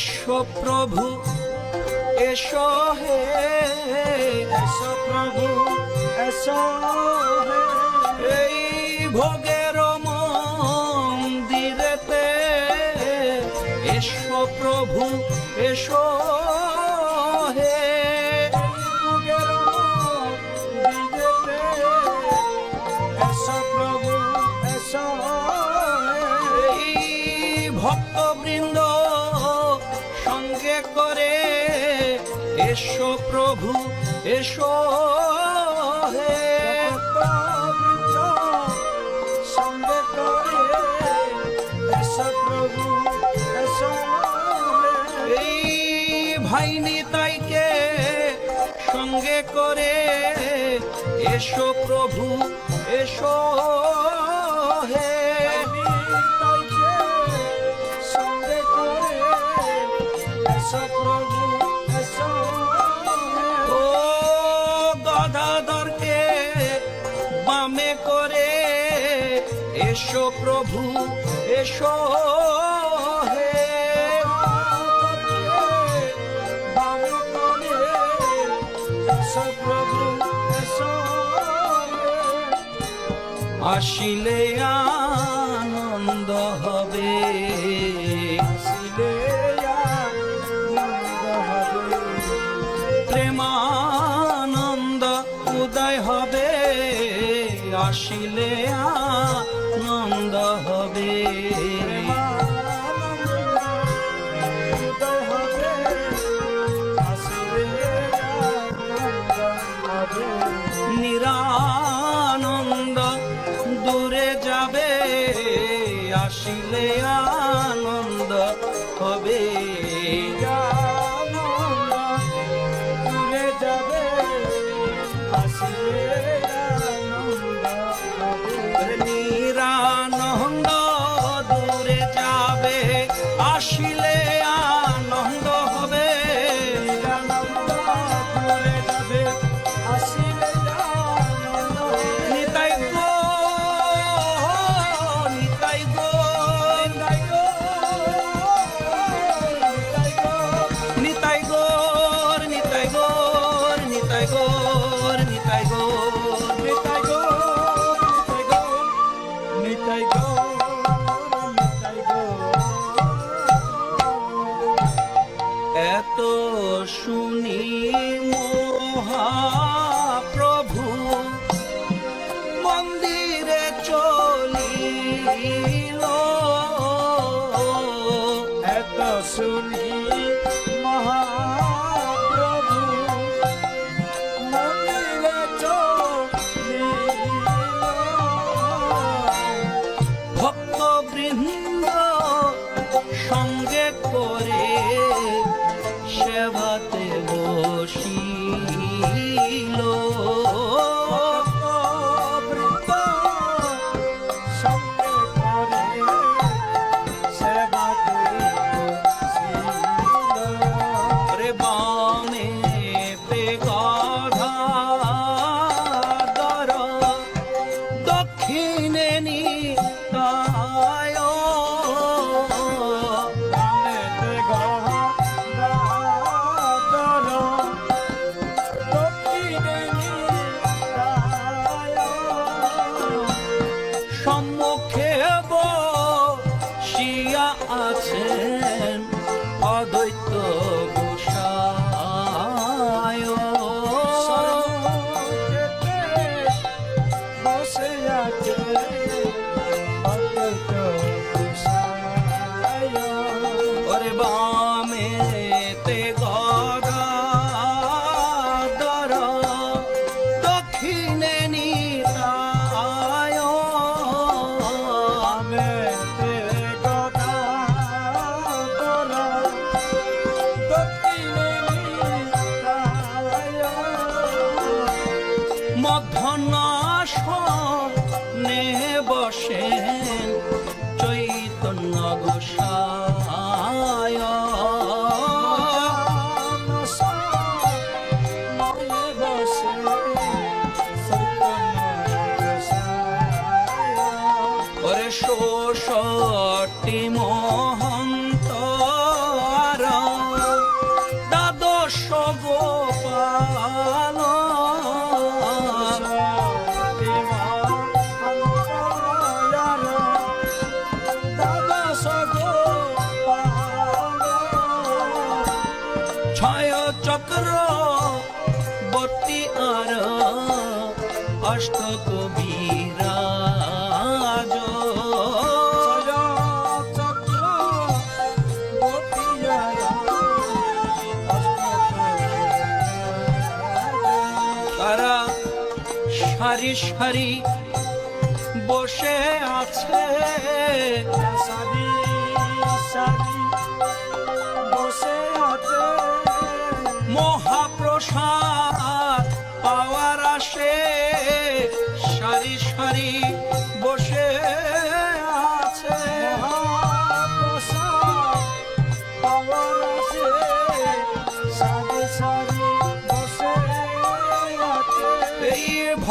এসো প্রভু, এসো হে, এসো প্রভু, এসো এই ভোগের মন্দিরেতে এসো প্রভু, এসো হে। ভক্তবৃন্দ এসো প্রভু এসো হে সঙ্গে করে। প্রভু সঙ্গে করে। এসো প্রভু এসো এসো প্রভু এসো হে আসিলে আনন্দ হবে প্রেমানন্দ উদয় হবে আসিলে আনন্দ দূরে যাবে আসিলে আনন্দ। এত শুনি মধ্যনাশনে অষ্ট কবিরাজ তারা সারি সারি বসে আছে। সারি সারি বসে আছে। মহাপ্রসাদ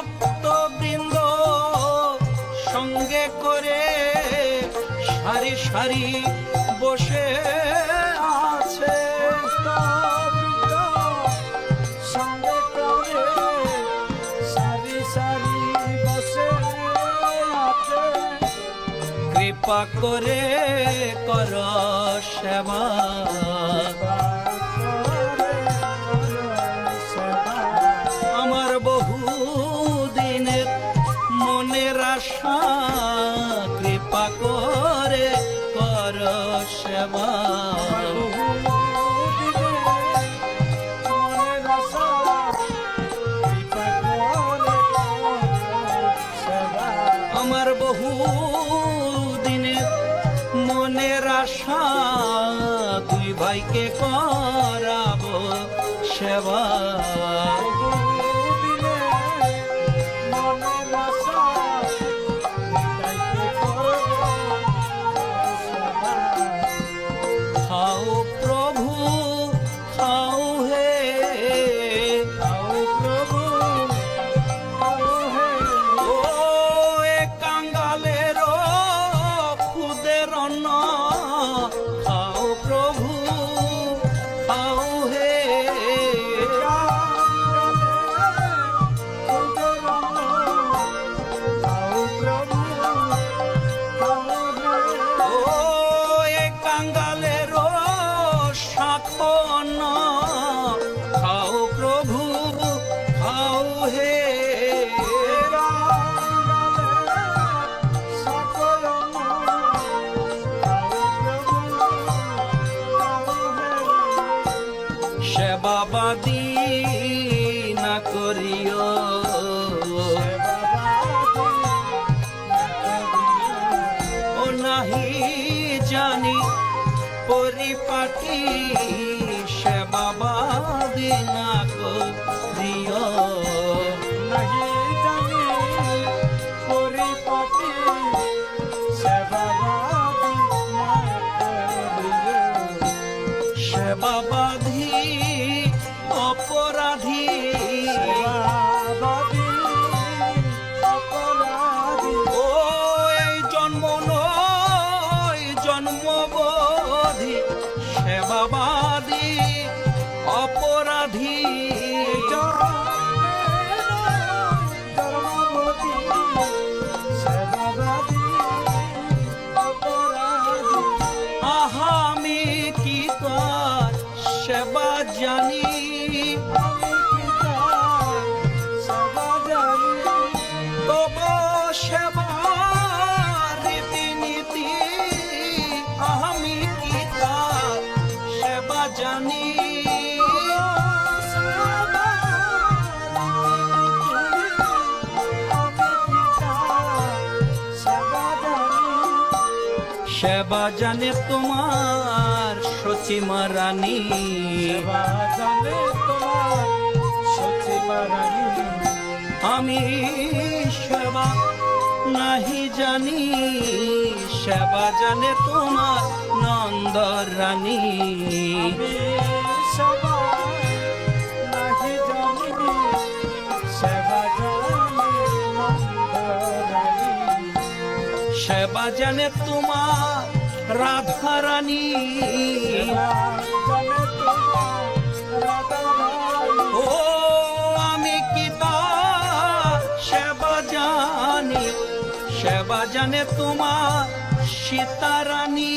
ভক্ত বৃন্দ সঙ্গে করে সারি সারি বসে আছে সঙ্গে করে সারি সারি বসে কৃপা করে কর সেবা। আমার বহু দিনে মনের আশা দুই ভাইকে করাবো সেবা। সেবাবাদী না করিও। ও নাহি জানি পরিপাটি সেবাবাদী না করিও। সেবাবাধি অপরাধী সেবা জানে তোমার সচিমা রানী। আমি সেবা নাহি জানি সেবা জানে তোমার নন্দর রানী। সেবা জানে তোমার রানী। ও আমি কি তার সেবা জানি? সেবা জানে তোমার সীতারানী।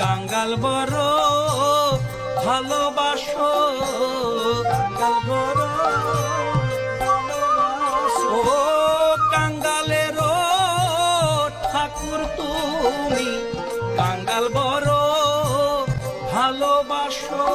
কাঙ্গাল বড় ভালোবাসো। ও কাঙ্গালের ঠাকুর তুমি কাঙ্গাল বড় ভালোবাসো।